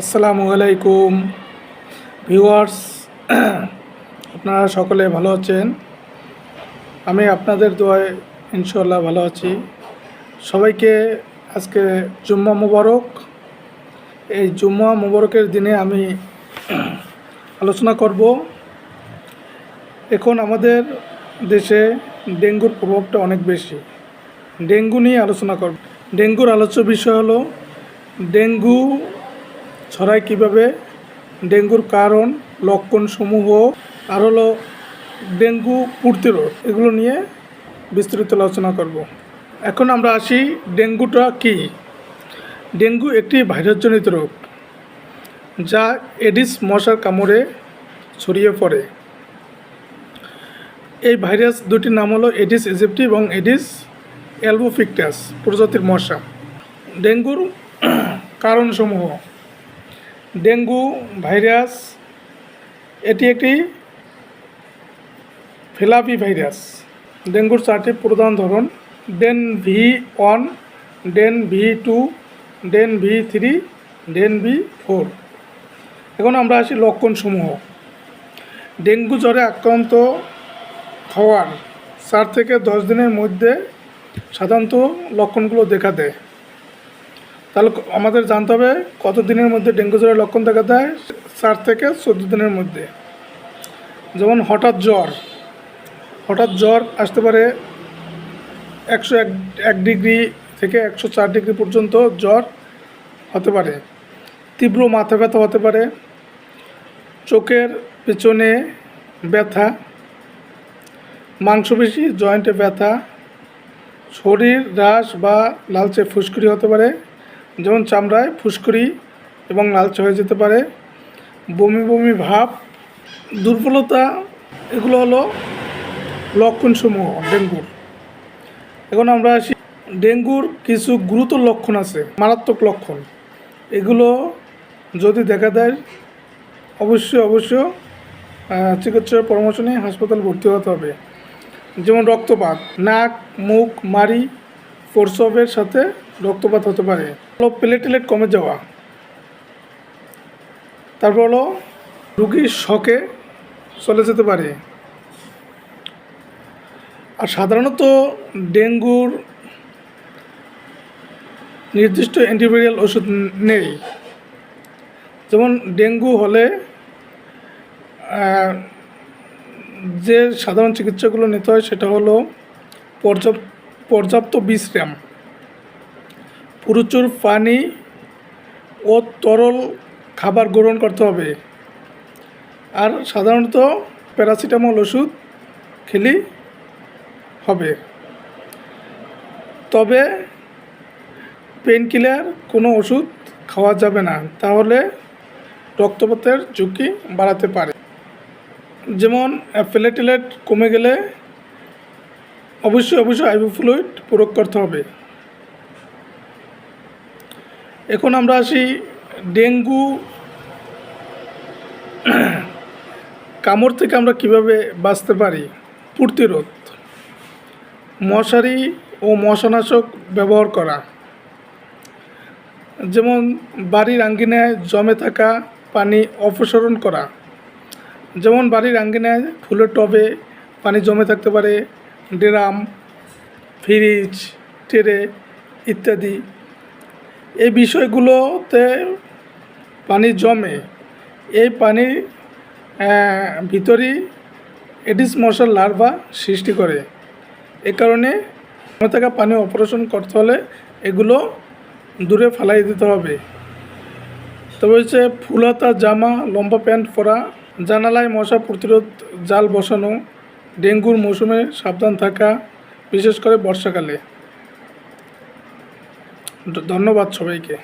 আসসালামু আলাইকুম। ভিউয়ার্স, আপনারা সকলে ভালো আছেন? আমি আপনাদের দোয়ায় ইনশাল্লাহ ভালো আছি। সবাইকে আজকে জুম্মা মুবারক। এই জুম্মা মুবারকের দিনে আমি আলোচনা করব। এখন আমাদের দেশে ডেঙ্গুর প্রভাবটা অনেক বেশি। ডেঙ্গু নিয়ে আলোচনা করব। ডেঙ্গুর আলোচ্য বিষয় হলো, ডেঙ্গু ছড়ায় কীভাবে? ডেঙ্গুর কারণ, লক্ষণসমূহ, আর হলো ডেঙ্গু প্রতিরোধ এগুলো নিয়ে বিস্তারিত আলোচনা করব। এখন আমরা আসি ডেঙ্গুটা কি? ডেঙ্গু একটি ভাইরাসজনিত রোগ, যা এডিস মশার কামড়ে ছড়িয়ে পড়ে। এই ভাইরাস দুটির নাম হলো এডিস ইজিপ্টি এবং এডিস অ্যালবোফিকটাস, প্রজাতির মশা। ডেঙ্গুর কারণসমূহ ডেঙ্গু ভাইরাস, এটি একটি ফেলাপি ভাইরাস। ডেঙ্গুর চারটি প্রধান ধরন, DEN V one, DEN V two, DEN V three, DEN V four. এখন আমরা আসি লক্ষণসমূহ। ডেঙ্গু জ্বরে আক্রান্ত হওয়ার চার থেকে দশ দিনের মধ্যে সাধারণত লক্ষণগুলো দেখা দেয়। তাহলে আমাদের জানতে হবে কত দিনের মধ্যে ডেঙ্গু জ্বরের লক্ষণ দেখা দেয়? চার থেকে চোদ্দ দিনের মধ্যে। যেমন হঠাৎ জ্বর। হঠাৎ জ্বর আসতে পারে একশো এক এক ডিগ্রি থেকে একশো চার ডিগ্রি পর্যন্ত জ্বর হতে পারে। তীব্র মাথা ব্যথা হতে পারে। চোখের পেছনে ব্যথা। মাংসপেশি, জয়েন্টে ব্যথা। শরীর হ্রাস বা লালচে ফুসকুড়ি হতে পারে। যেমন চামড়ায় ফুসকুড়ি এবং লালচে হয়ে যেতে পারে, বমি বমি ভাব, দুর্বলতা, এগুলো হলো লক্ষণসমূহ, ডেঙ্গুর। এখন আমরা আসি, ডেঙ্গুর কিছু গুরুতর লক্ষণ আছে, মারাত্মক লক্ষণ। এগুলো যদি দেখা দেয়, অবশ্যই অবশ্য চিকিৎসার পরামর্শ নিয়ে হাসপাতাল ভর্তি হতে হবে। যেমন রক্তপাত, নাক, মুখ, মাড়ি প্রসবের সাথে রক্তপাত হতে পারে। হলো প্লেটলেট কমে যাওয়া। তারপর হলো রুগীর শকে চলে যেতে পারে। আর সাধারণত ডেঙ্গুর নির্দিষ্ট অ্যান্টিভাইরাল ওষুধ নেই। যেমন ডেঙ্গু হলে যে সাধারণ চিকিৎসাগুলো নিতে হয় সেটা হলো পর্যাপ্ত পর্যাপ্ত বিশ্রাম। প্রচুর পানি ও তরল খাবার গ্রহণ করতে হবে। আর সাধারণত প্যারাসিটামল ওষুধ খেলেই হবে। তবে পেন কিলার কোনো ওষুধ খাওয়া যাবে না, তাহলে রক্তপাতের ঝুঁকি বাড়াতে পারে। যেমন প্লেটলেট কমে গেলে অবশ্যই অবশ্যই আইভি ফ্লুইড প্রয়োগ করতে হবে। এখন আমরা আসি ডেঙ্গু কামড় থেকে আমরা কীভাবে বাঁচতে পারি? প্রতিরোধ। মশারি ও মশানাশক ব্যবহার করা। যেমন বাড়ির আঙ্গিনায় জমে থাকা পানি অপসারণ করা। যেমন বাড়ির আঙ্গিনায় ফুলের টবে পানি জমে থাকতে পারে ড্রাম, ফ্রিজ, ট্রে ইত্যাদি। এই বিষয়গুলোতে পানি জমে। এই পানি ভিতরেই এডিস মশার লার্ভা সৃষ্টি করে। এ কারণে থাকা পানি অপারেশন করতে হলে এগুলো দূরে ফেলাই দিতে হবে। তবে হচ্ছে ফুলহাতা জামা, লম্বা প্যান্ট পরা, জানালায় মশা প্রতিরোধ জাল বসানো ডেঙ্গুর মৌসুমে সাবধান থাকা বিশেষ করে বর্ষাকালে। ধন্যবাদ সবাইকে।